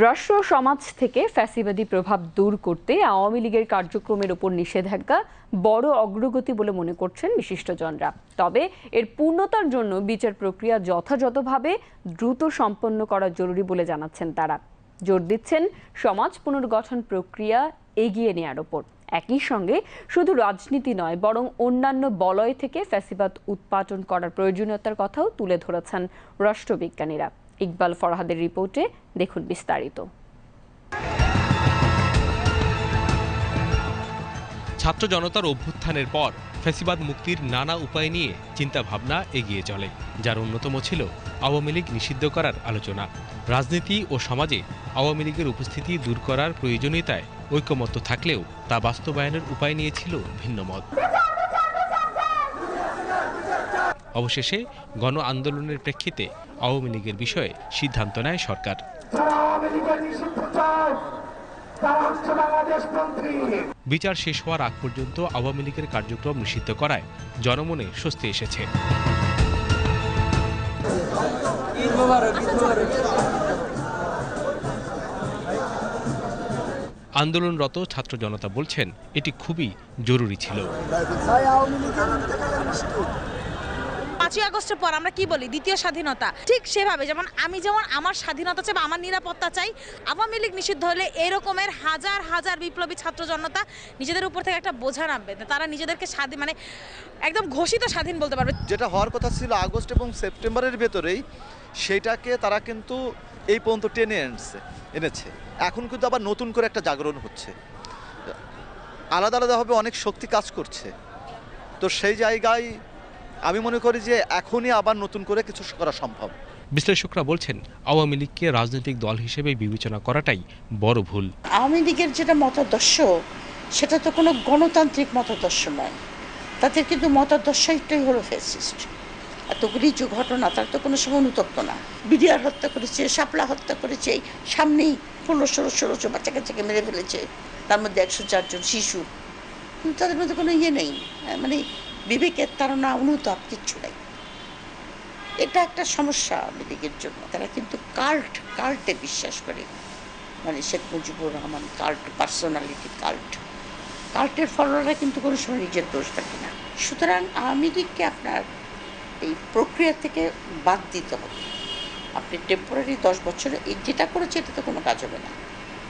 রাষ্ট্র সমাজ থেকে ফ্যাসিবাদী প্রভাব দূর করতে আওয়ামী লীগের কার্যক্রমের উপর নিষেধাজ্ঞা বড় অগ্রগতি বলে মনে করছেন বিশিষ্টজনরা। তবে এর পূর্ণতার জন্য বিচার প্রক্রিয়া যথাযথভাবে দ্রুত সম্পন্ন করা জরুরি বলে জানাচ্ছেন তারা। জোর দিচ্ছেন সমাজ পুনর্গঠন প্রক্রিয়া এগিয়ে নেয়ার ওপর। একই সঙ্গে শুধু রাজনীতি নয়, বরং অন্যান্য বলয় থেকে ফ্যাসিবাদ উৎপাদন করার প্রয়োজনীয়তার কথাও তুলে ধরেছেন রাষ্ট্রবিজ্ঞানীরা। ইকবাল ফরহাদের রিপোর্টে দেখুন বিস্তারিত। ছাত্র জনতার অভ্যুত্থানের পর ফ্যাসিবাদ মুক্তির নানা উপায় নিয়ে চিন্তা ভাবনা এগিয়ে চলে, যার অন্যতম ছিল আওয়ামী লীগ নিষিদ্ধ করার আলোচনা। রাজনীতি ও সমাজে আওয়ামী লীগের উপস্থিতি দূর করার প্রয়োজনীয়তায় ঐকমত্য থাকলেও তা বাস্তবায়নের উপায় নিয়েছিল ভিন্ন মত। অবশেষে গণ আন্দোলনের প্রেক্ষিতে আওয়ামী লীগের বিষয়ে সিদ্ধান্ত নেয় সরকার। বিচার শেষ হওয়ার আগ পর্যন্ত আওয়ামী লীগের কার্যক্রম নিষিদ্ধ করায় জনমনে স্বস্তি এসেছে। আন্দোলনরত ছাত্র জনতা বলছেন এটি খুবই জরুরি ছিল। পাঁচই আগস্টের পর আমরা কি বলি? দ্বিতীয় স্বাধীনতা। ঠিক সেভাবে যেমন আমি যেমন আমার স্বাধীনতা চাই বা আমার নিরাপত্তা চাই, আওয়ামী লীগ নিষিদ্ধ হলে এরকমের হাজার হাজার বিপ্লবী ছাত্র জনতা নিজেদের উপর থেকে একটা বোঝা নামবে তারা নিজেদেরকে স্বাধীন মানে একদম ঘোষিত স্বাধীন বলতে পারবে। যেটা হওয়ার কথা ছিল আগস্ট এবং সেপ্টেম্বরের ভেতরেই সেটাকে তারা কিন্তু এই পর্যন্ত টেনে এনেছে এনেছে। এখন কিন্তু আবার নতুন করে একটা জাগরণ হচ্ছে। আলাদা আলাদাভাবে অনেক শক্তি কাজ করছে। তো সেই জায়গায় আমি মনে করি যে এখনই আবার নতুন করে কিছু করা সম্ভব। বিশ্লেষকরা বলছেন আওয়ামী লীগকে রাজনৈতিক দল হিসেবে বিবেচনা করাটাই বড় ভুল। আওয়ামী লীগের যেটা মতাদর্শ সেটা তো কোনো গণতান্ত্রিক মতাদর্শ নয়। তাদের কিন্তু মতাদর্শটাই হলো ফ্যাসিস্ট এতগুলি যে ঘটনা তার তো কোনো সময় অনুতপ্ত না। বিডিআর হত্যা করেছে শাপলা হত্যা করেছে সামনেই ষোলো ষোলো ষোলোশো বাচ্চা কাচ্চাকে মেরে ফেলেছে। তার মধ্যে একশো চারজন শিশু। কিন্তু তাদের মধ্যে কোনো ইয়ে নেই। আহ, মানে বিবেকের তারা অনুতাপ কিচ্ছু নেই। এটা একটা সমস্যা বিবেকের জন্য। তারা কিন্তু কাল্ট কাল্টে বিশ্বাস করে। মানে Sheikh Mujibur Rahman cult personality cult কাল্টের ফলোয়াররা কিন্তু কোনো সময় নিজের দোষ থাকে না। সুতরাং আওয়ামী লীগকে আপনার এই প্রক্রিয়া থেকে বাদ দিতে হবে। আপনি টেম্পোরারি দশ বছরে এই যেটা করেছে, এটাতে কোনো কাজ হবে না।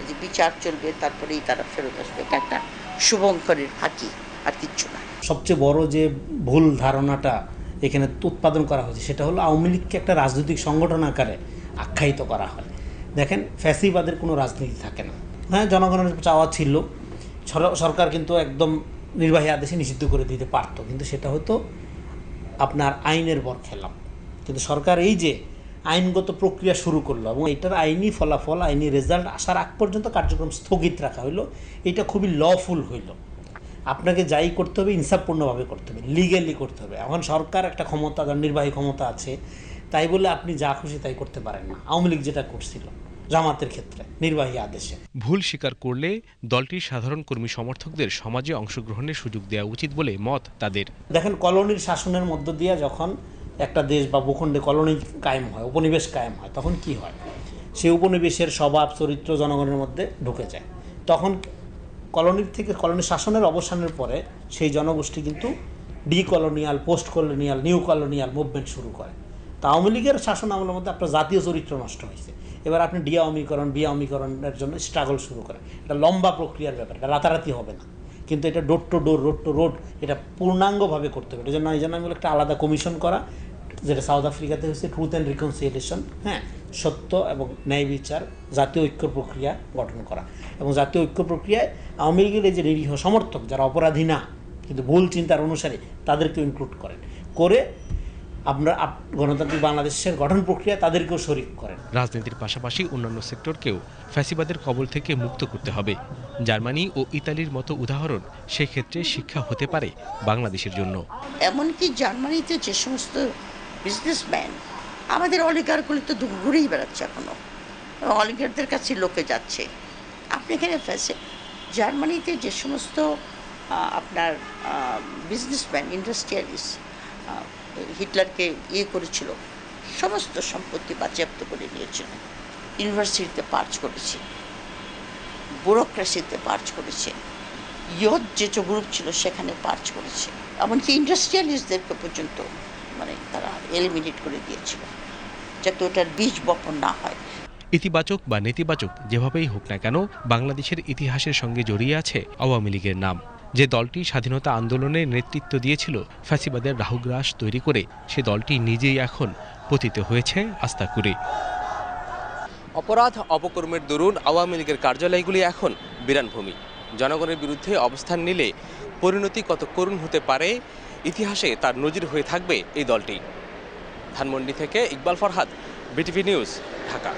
যে বিচার চলবে, তারপরেই তারা ফেরত আসবে। এটা একটা শুভঙ্করের ফাঁকি। আর কিচ্ছু না। সবচেয়ে বড় যে ভুল ধারণাটা এখানে উৎপাদন করা হয়েছে, সেটা হলো আওয়ামী লীগকে একটা রাজনৈতিক সংগঠন আকারে আখ্যায়িত করা হয়। দেখেন, ফ্যাসিবাদের কোনো রাজনীতি থাকে না। হ্যাঁ জনগণের চাওয়া ছিল সরকার কিন্তু একদম নির্বাহী আদেশে নিষিদ্ধ করে দিতে পারতো, কিন্তু সেটা হতো আপনার আইনের বর খেলাম। কিন্তু সরকার এই যে আইনগত প্রক্রিয়া শুরু করল এবং এটার আইনি ফলাফল, আইনি রেজাল্ট আসার আগ পর্যন্ত কার্যক্রম স্থগিত রাখা হইল এটা খুবই লফুল হইল। আপনাকে যাই করতে হবে ইনসাফপূর্ণভাবে করতে হবে লিগেলি করতে হবে। এখন সরকার একটা ক্ষমতা তার নির্বাহী ক্ষমতা আছে তাই বলে আপনি যা খুশি তাই করতে পারেন না। আওয়ামী লীগ যেটা করছিল জামাতের ক্ষেত্রে নির্বাহী আদেশে। ভুল স্বীকার করলে দলটির সাধারণ কর্মী সমর্থকদের সমাজে অংশগ্রহণের সুযোগ দেওয়া উচিত বলে মত তাদের। দেখেন কলোনির শাসনের মধ্য দিয়ে যখন একটা দেশ বা ভূখণ্ডে কলোনি কায়েম হয় উপনিবেশ কায়েম হয় তখন কি হয়? সেই উপনিবেশের স্বভাব চরিত্র জনগণের মধ্যে ঢুকে যায়। তখন কলোনির থেকে, কলোনি শাসনের অবসানের পরে সেই জনগোষ্ঠী কিন্তু decolonial post colonial new colonial movement শুরু করে। তা আওয়ামী লীগের শাসন আমলের মধ্যে আপনার জাতীয় চরিত্র নষ্ট হয়েছে। এবার আপনি ডিয়াওমিকরণ বিয়াওমিকরণের জন্য স্ট্রাগল শুরু করেন। এটা লম্বা প্রক্রিয়ার ব্যাপার, এটা রাতারাতি হবে না। কিন্তু এটা door to door road to road এটা পূর্ণাঙ্গভাবে করতে হবে। এই জন্য এই জন্য আমি একটা আলাদা কমিশন করা যেটা সাউথ আফ্রিকাতে হচ্ছে ট্রুথ অ্যান্ড রিকনসিলিয়েশন হ্যাঁ? সত্য এবং ন্যায় বিচার জাতীয় ঐক্য প্রক্রিয়া গঠন করা। এবং জাতীয় ঐক্য প্রক্রিয়ায় আওয়ামী লীগের এই যে নিরীহ সমর্থক যারা অপরাধী না কিন্তু ভুল চিন্তার অনুসারে তাদেরকে ইনক্লুড করেন। করে আমরা আপ- গণতান্ত্রিক বাংলাদেশের গঠন প্রক্রিয়া তাদেরকেও শরিক করেন। রাজনীতির পাশাপাশি অন্যান্য সেক্টরকেও ফ্যাসিবাদের কবল থেকে মুক্ত করতে হবে। জার্মানি ও ইতালির মতো উদাহরণ সেক্ষেত্রে শিক্ষা হতে পারে বাংলাদেশের জন্য। এমনকি জার্মানিতে যে সমস্ত বিজনেসম্যান আমাদের অলিগারগুলি তো ঘুরেই বেড়াচ্ছে এখনও অলিগারদের কাছে লোকে যাচ্ছে। আপনি এখানে ফেসে জার্মানিতে যে সমস্ত আপনার বিজনেসম্যান ইন্ডাস্ট্রিয়ালিস্ট হিটলারকে ইয়ে করেছিল, সমস্ত সম্পত্তি বাজেয়াপ্ত করে নিয়েছিল। ইউনিভার্সিটিতে পার্চ করেছে। ব্যুরোক্রেসিতে পার্চ করেছে। ইয়ত যে গ্রুপ ছিল, সেখানে পার্চ করেছে। এমনকি ইন্ডাস্ট্রিয়ালিস্টদেরকে পর্যন্ত মানে তারা এলিমিনেট করে দিয়েছিল যাতে ওটার বীজ বপন না হয়। ইতিবাচক বা নেতিবাচক যেভাবেই হোক না কেন বাংলাদেশের ইতিহাসের সঙ্গে জড়িয়ে আছে আওয়ামী লীগের নাম। যে দলটি স্বাধীনতা আন্দোলনের নেতৃত্ব দিয়েছিল ফ্যাসিবাদের রাহুগ্রাস তৈরি করে সে দলটি নিজেই এখন পতিত হয়েছে আস্তাকুরে অপরাধ অপকর্মের দরুন আওয়ামী লীগের কার্যালয়গুলি এখন বিরানভূমি। জনগণের বিরুদ্ধে অবস্থান নিলে পরিণতি কত করুণ হতে পারে ইতিহাসে তার নজির হয়ে থাকবে এই দলটি। ধানমন্ডি থেকে ইকবাল ফরহাদ বিটিভি নিউজ ঢাকা।